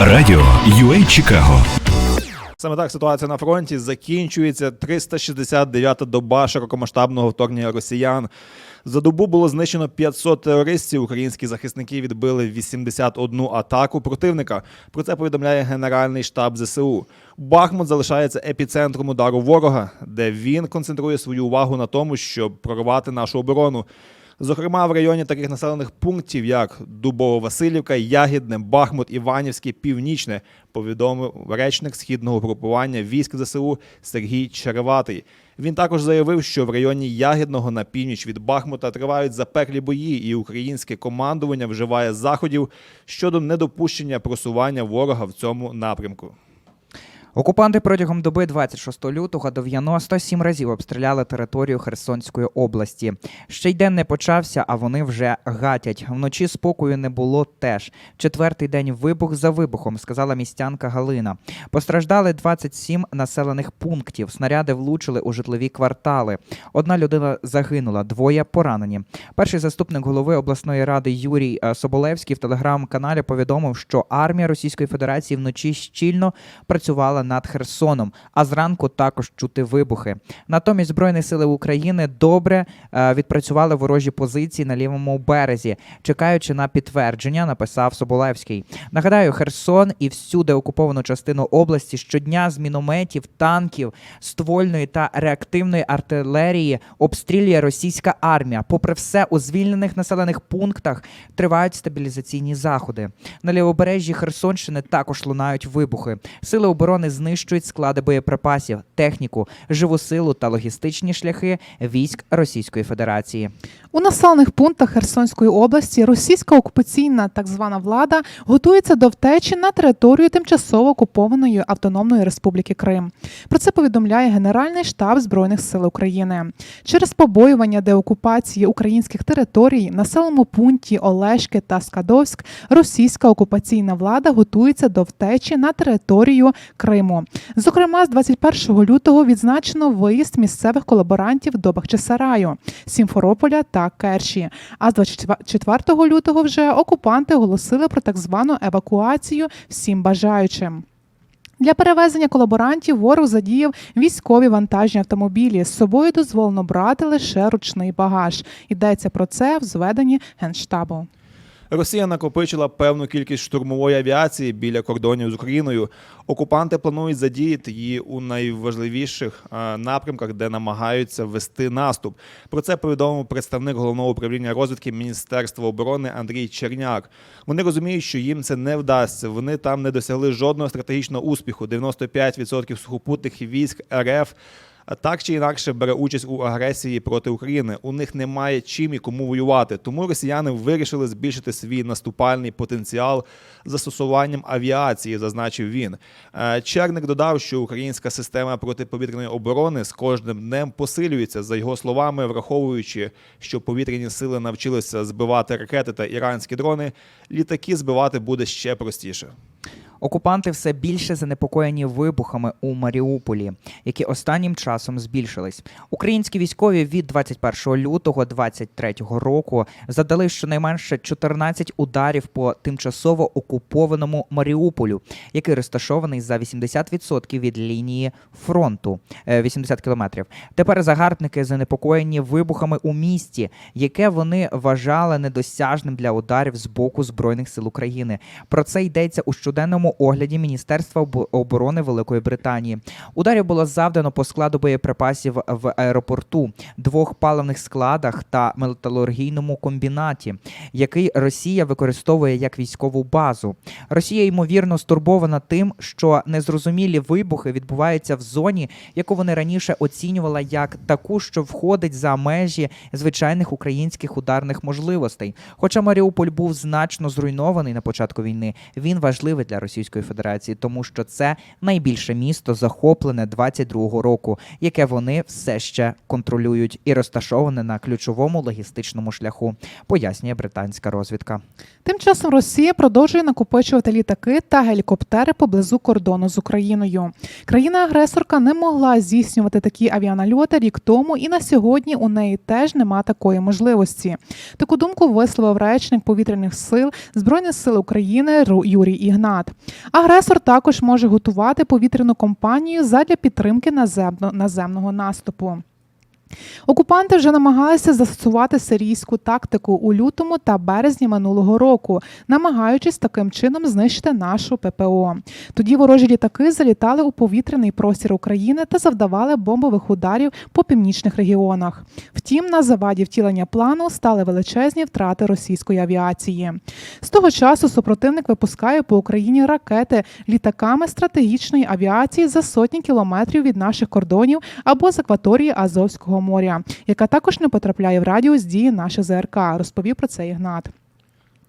Радіо UA Чикаго Саме так ситуація на фронті закінчується 369-та доба широкомасштабного вторгнення росіян. За добу було знищено 500 терористів. Українські захисники відбили 81 атаку противника. Про це повідомляє Генеральний штаб ЗСУ. Бахмут залишається епіцентром удару ворога, де він концентрує свою увагу на тому, щоб прорвати нашу оборону. Зокрема, в районі таких населених пунктів, як Дубово-Василівка, Ягідне, Бахмут, Іванівське, Північне, повідомив речник східного групування військ ЗСУ Сергій Череватий. Він також заявив, що в районі Ягідного на північ від Бахмута тривають запеклі бої, і українське командування вживає заходів щодо недопущення просування ворога в цьому напрямку. Окупанти протягом доби 26 лютого 97 разів обстріляли територію Херсонської області. Ще й день не почався, а вони вже гатять. Вночі спокою не було теж. Четвертий день вибух за вибухом, сказала містянка Галина. Постраждали 27 населених пунктів. Снаряди влучили у житлові квартали. Одна людина загинула, двоє поранені. Перший заступник голови обласної ради Юрій е, Соболевський в телеграм-каналі повідомив, що армія Російської Федерації вночі щільно працювала над Херсоном, а зранку також чути вибухи. Натомість Збройні сили України добре е, відпрацювали ворожі позиції на лівому березі, чекаючи на підтвердження, написав Соболевський. Нагадаю, Херсон і всюди окуповану частину області щодня з мінометів, танків, ствольної та реактивної артилерії обстрілює російська армія. Попри все, у звільнених населених пунктах тривають стабілізаційні заходи. На лівобережжі Херсонщини також лунають вибухи. Сили оборони знищують склади боєприпасів, техніку, живу силу та логістичні шляхи військ Російської Федерації. У населених пунктах Херсонської області російська окупаційна так звана влада готується до втечі на територію тимчасово окупованої Автономної Республіки Крим. Про це повідомляє Генеральний штаб Збройних сил України. Через побоювання деокупації українських територій населеному пункті Олешки та Скадовськ російська окупаційна влада готується до втечі на територію Криму. Зокрема, з 21 лютого відзначено виїзд місцевих колаборантів до Бахчисараю, Сімферополя та Керчі. А з 24 лютого вже окупанти оголосили про так звану евакуацію всім бажаючим. Для перевезення колаборантів ворог задіяв військові вантажні автомобілі. З собою дозволено брати лише ручний багаж. Йдеться про це в зведенні генштабу. Росія накопичила певну кількість штурмової авіації біля кордонів з Україною. Окупанти планують задіяти її у найважливіших е, напрямках, де намагаються вести наступ. Про це повідомив представник головного управління розвідки Міністерства оборони Андрій Черняк. Вони розуміють, що їм це не вдасться. Вони там не досягли жодного стратегічного успіху. 95% сухопутних військ РФ так чи інакше бере участь у агресії проти України. У них немає чим і кому воювати. Тому росіяни вирішили збільшити свій наступальний потенціал застосуванням авіації, зазначив він. Е, Черник додав, що українська система протиповітряної оборони з кожним днем посилюється. За його словами, враховуючи, що повітряні сили навчилися збивати ракети та іранські дрони, літаки збивати буде ще простіше. Окупанти все більше занепокоєні вибухами у Маріуполі, які останнім часом збільшились. Українські військові від 21 лютого 2023 року задали щонайменше 14 ударів по тимчасово окупованому Маріуполю, який розташований за 80% від лінії фронту е, 80 кілометрів. Тепер загарбники занепокоєні вибухами у місті, яке вони вважали недосяжним для ударів з боку збройних сил України. Про це йдеться у щоденному огляді Міністерства оборони Великої Британії. Ударів було завдано по складу боєприпасів в аеропорту, двох паливних складах та металургійному комбінаті, який Росія використовує як військову базу. Росія ймовірно стурбована тим, що незрозумілі вибухи відбуваються в зоні, яку вони раніше оцінювала як таку, що входить за межі звичайних українських ударних можливостей. Хоча Маріуполь був значно зруйнований на початку війни, він важливий для Російської Федерації, тому що це найбільше місто захоплене 22-го року, яке вони все ще контролюють і розташоване на ключовому логістичному шляху, пояснює британська розвідка. Тим часом Росія продовжує накопичувати літаки та гелікоптери поблизу кордону з Україною. Країна-агресорка не могла здійснювати такі авіанальоти рік тому, і на сьогодні у неї теж нема такої можливості. Таку думку висловив речник повітряних сил Збройних сил України Ру- Юрій Ігнат. Агресор також може готувати повітряну компанію задля підтримки наземно- наземного наступу. Окупанти вже намагалися застосувати сирійську тактику у лютому та березні минулого року, намагаючись таким чином знищити нашу ППО. Тоді ворожі літаки залітали у повітряний простір України та завдавали бомбових ударів по північних регіонах. Втім, на заваді втілення плану стали величезні втрати російської авіації. З того часу супротивник випускає по Україні ракети літаками стратегічної авіації за сотні кілометрів від наших кордонів або з акваторії Азовського моря, яка також не потрапляє в радіус дії наших ЗРК. Розповів про це Ігнат.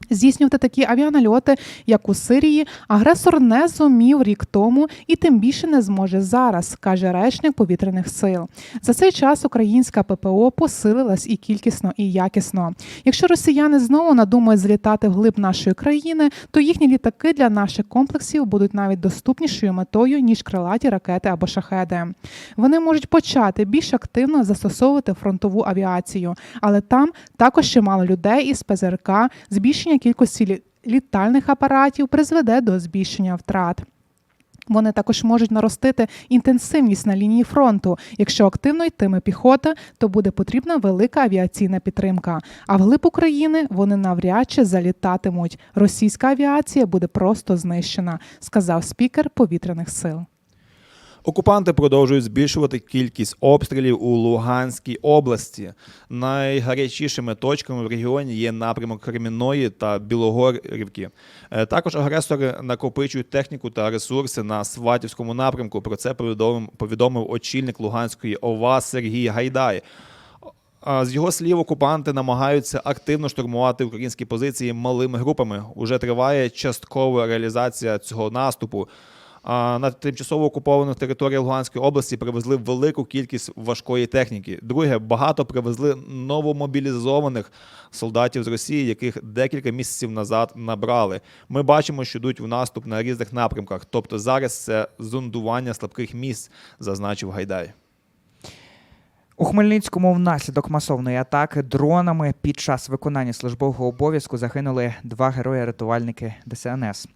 Здійснювати такі авіанальоти, як у Сирії, агресор не зумів рік тому і тим більше не зможе зараз, каже речник повітряних сил. За цей час українська ППО посилилась і кількісно, і якісно. Якщо росіяни знову надумають злітати вглиб нашої країни, то їхні літаки для наших комплексів будуть навіть доступнішою метою ніж крилаті ракети або шахеди. Вони можуть почати більш активно застосовувати фронтову авіацію, але там також чимало людей із ПЗРК, збільшення кількості літальних апаратів призведе до збільшення втрат. Вони також можуть наростити інтенсивність на лінії фронту. Якщо активно йтиме піхота, то буде потрібна велика авіаційна підтримка. А вглиб України вони навряд чи залітатимуть. Російська авіація буде просто знищена, сказав спікер повітряних сил. Окупанти продовжують збільшувати кількість обстрілів у Луганській області. Найгарячішими точками в регіоні є напрямок Кремінної та Білогорівки. Е, Також агресори накопичують техніку та ресурси на Сватівському напрямку. Про це повідомив, повідомив очільник Луганської ОВА Сергій Гайдай. З його слів, окупанти намагаються активно штурмувати українські позиції малими групами. Уже триває часткова реалізація цього наступу. На тимчасово окупованих територіях Луганської області привезли велику кількість важкої техніки. Друге, багато привезли новомобілізованих солдатів з Росії, яких декілька місяців назад набрали. Ми бачимо, що йдуть в наступ на різних напрямках. Тобто зараз це зондування слабких місць, зазначив Гайдай. У Хмельницькому внаслідок масовної атаки дронами під час виконання службового обов'язку загинули два герої-рятувальники ДСНС.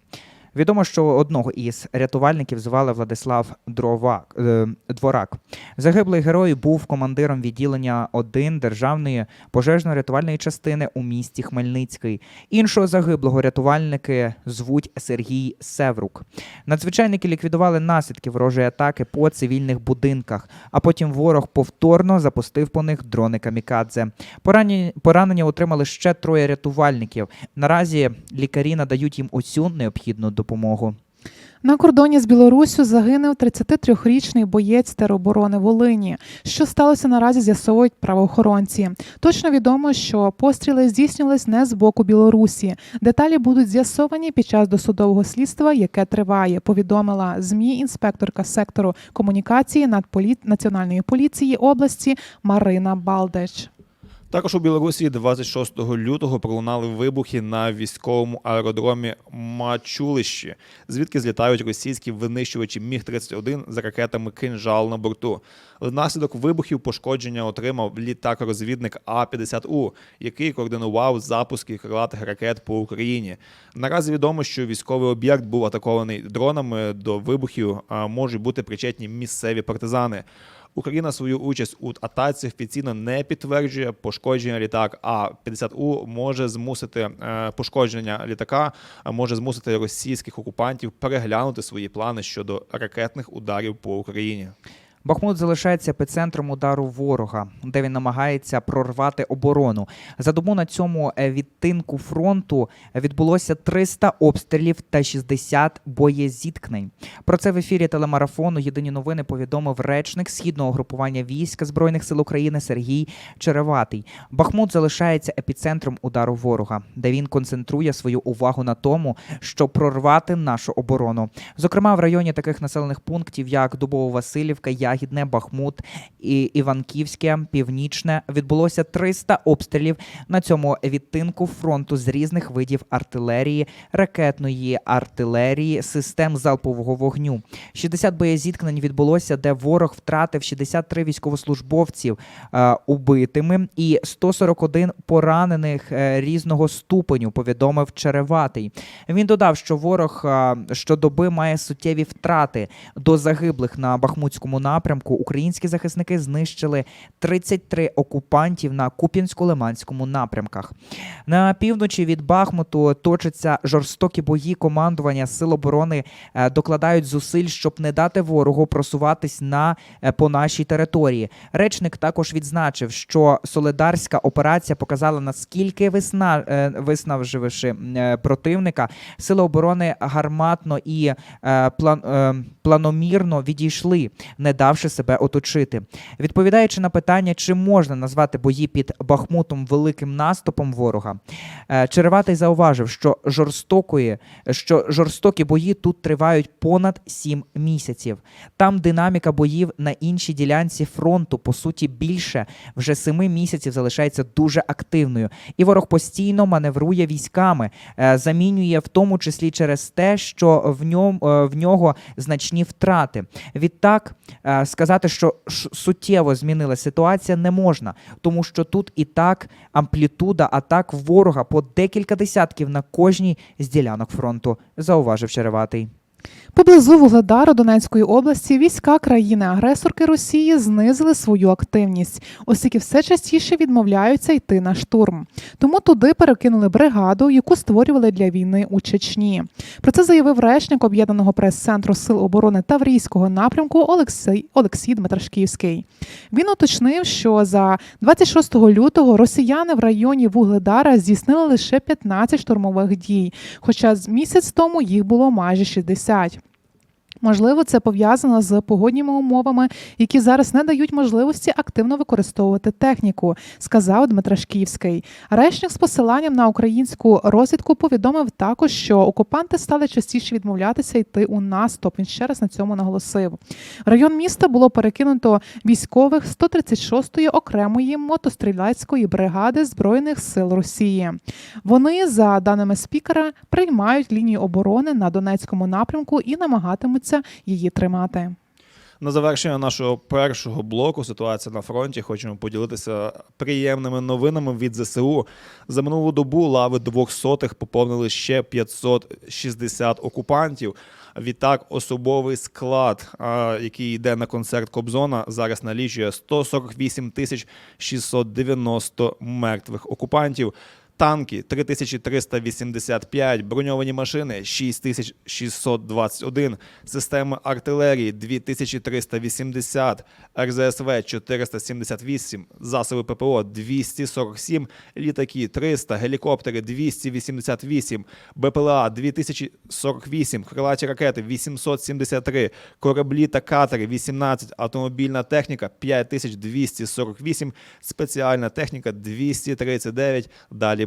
Відомо, що одного із рятувальників звали Владислав Дровак, е, Дворак. Загиблий герой був командиром відділення 1 державної пожежно-рятувальної частини у місті Хмельницький. Іншого загиблого рятувальники звуть Сергій Севрук. Надзвичайники ліквідували наслідки ворожої атаки по цивільних будинках, а потім ворог повторно запустив по них дрони камікадзе. Поранені, поранення отримали ще троє рятувальників. Наразі лікарі надають їм усю необхідну допомогу. На кордоні з Білоруссю загинув 33-річний боєць тероборони Волині. Що сталося наразі, з'ясовують правоохоронці. Точно відомо, що постріли здійснювались не з боку Білорусі. Деталі будуть з'ясовані під час досудового слідства, яке триває. Повідомила змі інспекторка сектору комунікації. Національної поліції області Марина Балдеч. Також у Білорусі 26 лютого пролунали вибухи на військовому аеродромі Мачулищі, звідки злітають російські винищувачі Міг-31 з ракетами «Кинжал» на борту. Внаслідок вибухів пошкодження отримав літак-розвідник А-50У, який координував запуски крилатих ракет по Україні. Наразі відомо, що військовий об'єкт був атакований дронами. До вибухів а, можуть бути причетні місцеві партизани. Україна свою участь у атаці офіційно не підтверджує. Пошкодження літак А-50У може змусити е, пошкодження літака, а може змусити російських окупантів переглянути свої плани щодо ракетних ударів по Україні. Бахмут залишається епіцентром удару ворога, де він намагається прорвати оборону. За добу на цьому е, відтинку фронту відбулося 300 обстрілів та 60 боєзіткнень. Про це в ефірі телемарафону Єдині новини повідомив речник східного групування військ збройних сил України Сергій Череватий. Бахмут залишається епіцентром удару ворога, де він концентрує свою увагу на тому, щоб прорвати нашу оборону. Зокрема, в районі таких населених пунктів, як Дубово-Василівка, Ягідне, Бахмут і Іванківське, Північне відбулося 300 обстрілів на цьому відтинку фронту з різних видів артилерії, ракетної артилерії, систем залпового вогню. 60 боєзіткнень відбулося, де ворог втратив 63 військовослужбовців е, убитими і 141 поранених е, різного ступеню. Повідомив Череватий. Він додав, що ворог е, щодоби має суттєві втрати до загиблих на Бахмутському напрямку. Українські захисники знищили 33 окупантів на Куп'янсько-Лиманському напрямках. На півночі від Бахмуту точаться жорстокі бої. Командування сил оборони е, докладають зусиль, щоб не дати ворогу просуватись на е, по нашій території. Речник також відзначив, що солидарська операція показала наскільки весна е, виснаживши противника. Сили оборони гарматно і план, планомірно відійшли, не давши себе оточити. Відповідаючи на питання, чи можна назвати бої під Бахмутом великим наступом ворога, е, Череватий зауважив, що жорстокої, що жорстокі бої тут тривають понад сім місяців. Там динаміка боїв на іншій ділянці фронту, по суті, більше вже семи місяців залишається дуже активною, і ворог постійно маневрує військами, е, замінює в тому числі через те, що в ньому в нього значні втрати. Відтак е, сказати, що суттєво змінила ситуація, не можна, тому що тут і так амплітуда атак ворога по декілька десятків на кожній з ділянок фронту, зауважив Череватий. Поблизу Вугледару Донецької області війська країни-агресорки Росії знизили свою активність, оскільки все частіше відмовляються йти на штурм. Тому туди перекинули бригаду, яку створювали для війни у Чечні. Про це заявив речник об'єднаного прес-центру Сил оборони Таврійського напрямку Олексій Олексій Дмитрашківський. Він уточнив, що за 26 лютого росіяни в районі Вугледара здійснили лише 15 штурмових дій, хоча з місяць тому їх було майже 60. 50. Можливо, це пов'язано з погодніми умовами, які зараз не дають можливості активно використовувати техніку, сказав Дмитрашківський. Речник з посиланням на українську розвідку повідомив також, що окупанти стали частіше відмовлятися йти у наступ. Він ще раз на цьому наголосив. В район міста було перекинуто військових 136-ї окремої мотострілецької бригади збройних сил Росії. Вони, за даними спікера, приймають лінію оборони на Донецькому напрямку і намагатимуться її тримати. На завершення нашого першого блоку ситуація на фронті. Хочемо поділитися приємними новинами від ЗСУ. За минулу добу лави двохсотих поповнили ще 560 окупантів. Відтак, особовий склад, який йде на концерт Кобзона, зараз налічує 148 тисяч 690 мертвих окупантів. Танки 3385, броньовані машини 6621, системи артилерії 2380, РЗСВ 478, засоби ППО 247, літаки 300, гелікоптери 288, БПЛА 2048, крилаті ракети 873, кораблі та катери 18, автомобільна техніка 5248, спеціальна техніка 239. Далі